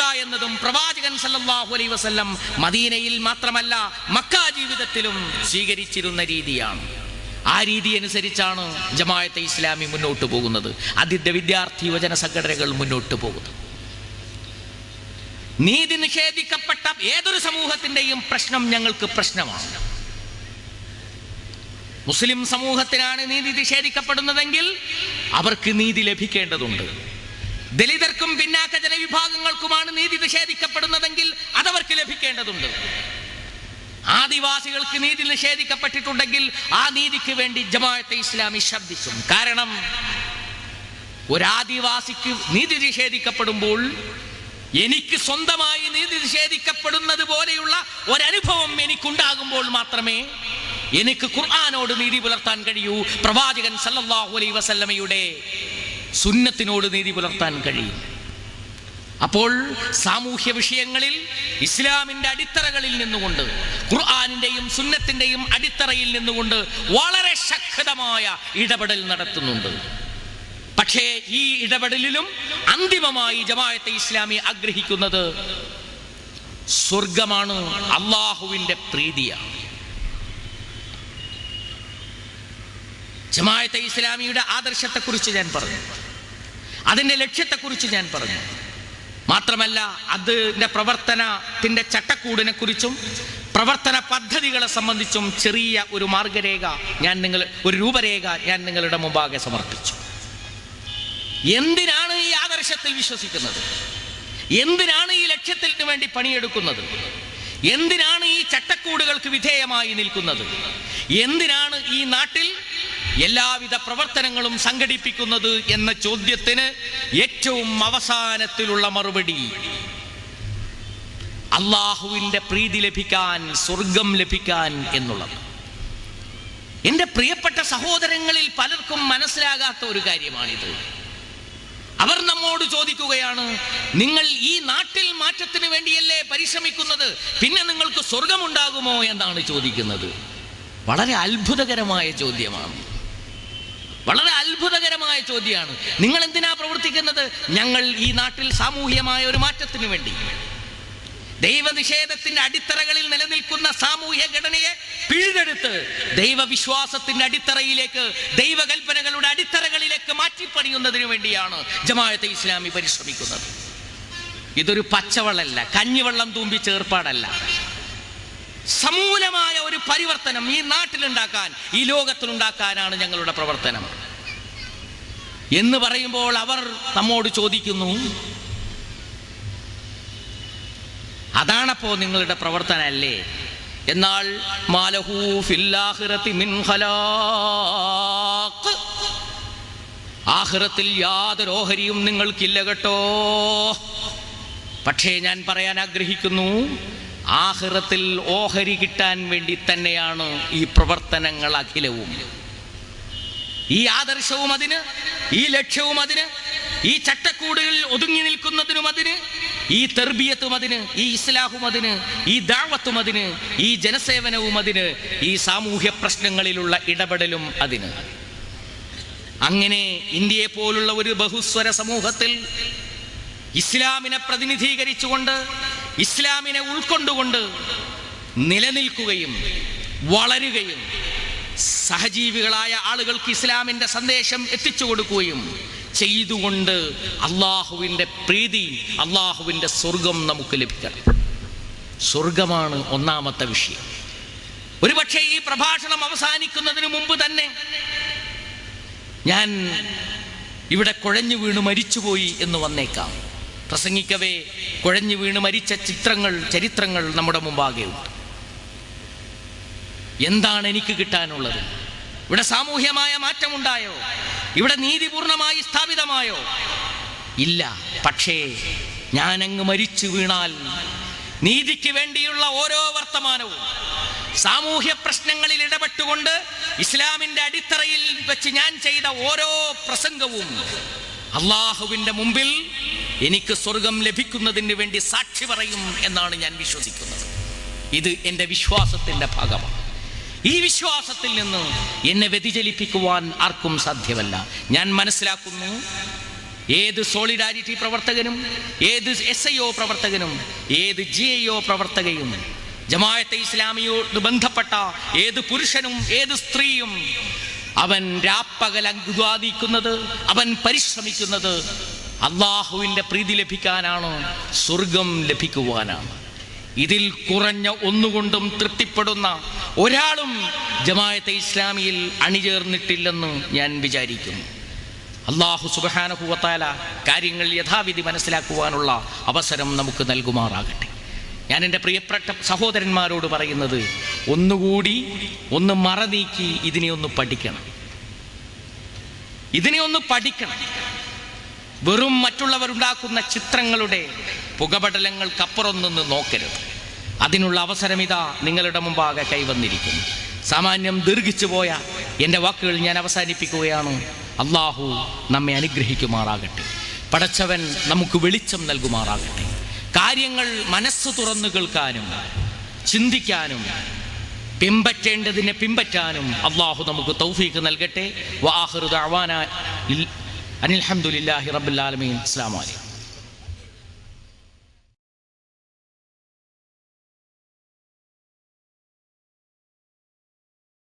ജീവിക്കുക എന്നതും പ്രവാചകൻ സല്ലാഹു അലൈ വസല്ലം മദീനയിൽ മാത്രമല്ല മക്ക ജീവിതത്തിലും സ്വീകരിച്ചിരുന്ന രീതിയാണ്. ആ രീതി അനുസരിച്ചാണ് ജമാഅത്തെ ഇസ്ലാമി മുന്നോട്ട് പോകുന്നത്. അതിഥ വിദ്യാർത്ഥി യുവജന സംഘടനകൾ മുന്നോട്ട് പോകുന്നത്. നീതി നിഷേധിക്കപ്പെട്ട ഏതൊരു സമൂഹത്തിന്റെയും പ്രശ്നം ഞങ്ങൾക്ക് പ്രശ്നമാണ്. മുസ്ലിം സമൂഹത്തിനാണ് നീതി നിഷേധിക്കപ്പെടുന്നതെങ്കിൽ അവർക്ക് നീതി ലഭിക്കേണ്ടതുണ്ട്. ദലിതർക്കും പിന്നാക്ക ജനവിഭാഗങ്ങൾക്കുമാണ് നീതി നിഷേധിക്കപ്പെടുന്നതെങ്കിൽ അതവർക്ക് ലഭിക്കേണ്ടതുണ്ട്. ആദിവാസികൾക്ക് നീതി നിഷേധിക്കപ്പെട്ടിട്ടുണ്ടെങ്കിൽ ആ നീതിക്ക് വേണ്ടി ജമാഅത്തെ ഇസ്ലാമി ശബ്ദിച്ചു കാരണം ഒരാദിവാസിക്ക് നീതി നിഷേധിക്കപ്പെടുമ്പോൾ എനിക്ക് സ്വന്തമായി നീതി നിഷേധിക്കപ്പെടുന്നത് പോലെയുള്ള ഒരനുഭവം എനിക്കുണ്ടാകുമ്പോൾ മാത്രമേ എനിക്ക് ഖുർആാനോട് നീതി പുലർത്താൻ കഴിയൂ. പ്രവാചകൻ സല്ലാഹു അലൈ വസല്ലമയുടെ സുന്നത്തിനോട് നീതി പുലർത്താൻ കഴിയും. അപ്പോൾ സാമൂഹ്യ വിഷയങ്ങളിൽ ഇസ്ലാമിന്റെ അടിത്തറകളിൽ നിന്നുകൊണ്ട് ഖുർആാനിന്റെയും സുന്നത്തിന്റെയും അടിത്തറയിൽ നിന്നുകൊണ്ട് വളരെ ശക്തമായ ഇടപെടൽ നടത്തുന്നുണ്ട്. പക്ഷേ ഈ ഇടപെടലിലും അന്തിമമായി ജമായത്തെ ഇസ്ലാമി ആഗ്രഹിക്കുന്നത് സ്വർഗമാണ് അള്ളാഹുവിന്റെ പ്രീതിയാണ്. ജമാഅത്തെ ഇസ്ലാമിയുടെ ആദർശത്തെക്കുറിച്ച് ഞാൻ പറഞ്ഞു. അതിന്റെ ലക്ഷ്യത്തെക്കുറിച്ച് ഞാൻ പറഞ്ഞു. മാത്രമല്ല അതിന്റെ പ്രവർത്തനത്തിന്റെ ചട്ടക്കൂടിനെ കുറിച്ചും പ്രവർത്തന പദ്ധതികളെ സംബന്ധിച്ചും ചെറിയ ഒരു മാർഗരേഖ ഞാൻ നിങ്ങൾ ഒരു രൂപരേഖ ഞാൻ നിങ്ങളുടെ മുമ്പാകെ സമർപ്പിച്ചു. എന്തിനാണ് ഈ ആദർശത്തിൽ വിശ്വസിക്കുന്നത്? എന്തിനാണ് ഈ ലക്ഷ്യത്തിന് വേണ്ടി പണിയെടുക്കുന്നത്? എന്തിനാണ് ഈ ചട്ടക്കൂടുകൾക്ക് വിധേയമായി നിൽക്കുന്നത്? എന്തിനാണ് ഈ നാട്ടിൽ എല്ലാവിധ പ്രവർത്തനങ്ങളും സംഘടിപ്പിക്കുന്നത് എന്ന ചോദ്യത്തിന് ഏറ്റവും അവസാനത്തിലുള്ള മറുപടി. അള്ളാഹുവിന്റെ പ്രീതി ലഭിക്കാൻ സ്വർഗം ലഭിക്കാൻ എന്നുള്ളത്. എന്റെ പ്രിയപ്പെട്ട സഹോദരങ്ങളിൽ പലർക്കും മനസ്സിലാകാത്ത ഒരു കാര്യമാണിത്. അവർ നമ്മോട് ചോദിക്കുകയാണ് നിങ്ങൾ ഈ നാട്ടിൽ മാറ്റത്തിന് വേണ്ടിയല്ലേ പരിശ്രമിക്കുന്നത്? പിന്നെ നിങ്ങൾക്ക് സ്വർഗമുണ്ടാകുമോ? എന്നാണ് ചോദിക്കുന്നത്. വളരെ അത്ഭുതകരമായ ചോദ്യമാണ്. വളരെ അത്ഭുതകരമായ ചോദ്യമാണ്. നിങ്ങൾ എന്തിനാ പ്രവർത്തിക്കുന്നത്? ഞങ്ങൾ ഈ നാട്ടിൽ സാമൂഹ്യമായ ഒരു മാറ്റത്തിന് വേണ്ടി. ദൈവനിഷേധത്തിന്റെ അടിത്തറകളിൽ നിലനിൽക്കുന്ന സാമൂഹ്യ ഘടനയെ പിഴുതെടുത്ത് ദൈവവിശ്വാസത്തിന്റെ അടിത്തറയിലേക്ക് ദൈവകൽപ്പനകളുടെ അടിത്തറകളിലേക്ക് മാറ്റിപ്പണിയുന്നതിനു വേണ്ടിയാണ് ജമാഅത്തെ ഇസ്ലാമി പരിശ്രമിക്കുന്നത്. ഇതൊരു പച്ചവെള്ളല്ല കഞ്ഞിവെള്ളം തൂമ്പി ചേർപ്പാടല്ല സമൂലമായ ഒരു പരിവർത്തനം ഈ നാട്ടിലുണ്ടാക്കാൻ ഈ ലോകത്തിലുണ്ടാക്കാനാണ് ഞങ്ങളുടെ പ്രവർത്തനം. എന്ന് പറയുമ്പോൾ അവർ നമ്മോട് ചോദിക്കുന്നു. അതാണപ്പോ നിങ്ങളുടെ പ്രവർത്തനമല്ലേ? എന്നാൽ ആഹ്റത്തിൽ ഫില്ലാഹിറത്തി മിൻ ഖലാഖ്. ആഖിറത്തിൽ യാതൊരു ഓഹരിയും നിങ്ങൾക്കില്ല കേട്ടോ. പക്ഷേ ഞാൻ പറയാൻ ആഗ്രഹിക്കുന്നു ആഹ്റത്തിൽ ഓഹരി കിട്ടാൻ വേണ്ടി തന്നെയാണ് ഈ പ്രവർത്തനങ്ങൾ അഖിലവും. ഈ ആദർശവും അതിന് ഈ ലക്ഷ്യവും അതിന് ഈ ചട്ടക്കൂടുകളിൽ ഒതുങ്ങി നിൽക്കുന്നതിനും അതിന് ഈ തെർബിയത്തും അതിന് ഈ ഇസ്ലാഹും അതിന് ഈ ദാവത്തും അതിന് ഈ ജനസേവനവും അതിന് ഈ സാമൂഹ്യ പ്രശ്നങ്ങളിലുള്ള ഇടപെടലും അതിന്. അങ്ങനെ ഇന്ത്യയെ പോലുള്ള ഒരു ബഹുസ്വര സമൂഹത്തിൽ ഇസ്ലാമിനെ പ്രതിനിധീകരിച്ചുകൊണ്ട് ഇസ്ലാമിനെ ഉൾക്കൊണ്ടുകൊണ്ട് നിലനിൽക്കുകയും വളരുകയും സഹജീവികളായ ആളുകൾക്ക് ഇസ്ലാമിന്റെ സന്ദേശം എത്തിച്ചു കൊടുക്കുകയും ചെയ്തുകൊണ്ട് അള്ളാഹുവിന്റെ പ്രീതി അള്ളാഹുവിന്റെ സ്വർഗം നമുക്ക് ലഭിക്കണം. സ്വർഗമാണ് ഒന്നാമത്തെ വിഷയം. ഒരുപക്ഷെ ഈ പ്രഭാഷണം അവസാനിക്കുന്നതിന് മുമ്പ് തന്നെ ഞാൻ ഇവിടെ കുഴഞ്ഞു വീണ് മരിച്ചുപോയി എന്ന് വന്നേക്കാം. പ്രസംഗിക്കവേ കുഴഞ്ഞു വീണ് മരിച്ച ചിത്രങ്ങൾ ചരിത്രങ്ങൾ നമ്മുടെ മുമ്പാകെ ഉണ്ട് എന്താണ് എനിക്ക് കിട്ടാനുള്ളത്? ഇവിടെ സാമൂഹ്യമായ മാറ്റമുണ്ടായോ? ഇവിടെ നീതിപൂർണമായി സ്ഥാപിതമായോ? ഇല്ല. പക്ഷേ ഞാനങ്ങ് മരിച്ചു വീണാൽ നീതിക്ക് വേണ്ടിയുള്ള ഓരോ വർത്തമാനവും സാമൂഹ്യ പ്രശ്നങ്ങളിൽ ഇടപെട്ടുകൊണ്ട് ഇസ്ലാമിന്റെ അടിത്തറയിൽ വെച്ച് ഞാൻ ചെയ്ത ഓരോ പ്രസംഗവും അള്ളാഹുവിന്റെ മുമ്പിൽ എനിക്ക് സ്വർഗം ലഭിക്കുന്നതിന് വേണ്ടി സാക്ഷി പറയും എന്നാണ് ഞാൻ വിശ്വസിക്കുന്നത്. ഇത് എന്റെ വിശ്വാസത്തിന്റെ ഭാഗമാണ്. ഈ വിശ്വാസത്തിൽ നിന്ന് എന്നെ വ്യതിചലിപ്പിക്കുവാൻ ആർക്കും സാധ്യമല്ല. ഞാൻ മനസ്സിലാക്കുന്നു ഏത് സോളിഡാരിറ്റി പ്രവർത്തകനും ഏത് എസ് ഐ ഒ പ്രവർത്തകനും ഏത് ജി ഐ ഒ പ്രവർത്തകയും ജമായത്തെ ഇസ്ലാമിയോട് ബന്ധപ്പെട്ട ഏത് പുരുഷനും ഏത് സ്ത്രീയും അവൻ രാപ്പകൽ അങ്കുവാദിക്കുന്നത് അവൻ പരിശ്രമിക്കുന്നത് അള്ളാഹുവിന്റെ പ്രീതി ലഭിക്കാനാണ് സ്വർഗം ലഭിക്കുവാനാണ്. ഇതിൽ കുറഞ്ഞ ഒന്നുകൊണ്ടും തൃപ്തിപ്പെടുന്ന ഒരാളും ജമായത്തെ ഇസ്ലാമിയിൽ അണിചേർന്നിട്ടില്ലെന്ന് ഞാൻ വിചാരിക്കുന്നു. അള്ളാഹു സുബഹാനഹുവത്താല കാര്യങ്ങൾ യഥാവിധി മനസ്സിലാക്കുവാനുള്ള അവസരം നമുക്ക് നൽകുമാറാകട്ടെ. ഞാൻ എന്റെ പ്രിയപ്പെട്ട സഹോദരന്മാരോട് പറയുന്നത് ഒന്നുകൂടി ഒന്ന് മറനീക്കി ഇതിനെ ഒന്ന് പഠിക്കണം. ഇതിനെ ഒന്ന് പഠിക്കണം. വെറും മറ്റുള്ളവരുണ്ടാക്കുന്ന ചിത്രങ്ങളുടെ പുകപടലങ്ങൾക്കപ്പുറം നിന്ന് നോക്കരുത്. അതിനുള്ള അവസരം ഇതാ നിങ്ങളുടെ മുമ്പാകെ കൈവന്നിരിക്കുന്നു. സാമാന്യം ദീർഘിച്ചു പോയ എന്റെ വാക്കുകൾ ഞാൻ അവസാനിപ്പിക്കുകയാണ്. അള്ളാഹു നമ്മെ അനുഗ്രഹിക്കുമാറാകട്ടെ. പടച്ചവൻ നമുക്ക് വെളിച്ചം നൽകുമാറാകട്ടെ. കാര്യങ്ങൾ മനസ്സ് തുറന്നു കേൾക്കാനും ചിന്തിക്കാനും പിമ്പറ്റേണ്ടതിനെ പിമ്പറ്റാനും അള്ളാഹു നമുക്ക് തൗഫീഖ് നൽകട്ടെ. വാഹൃദ് അവാന അനിൽഹമുല്ലാഹി റബുലാലമീൻ അസ്സാം വലൈക്കും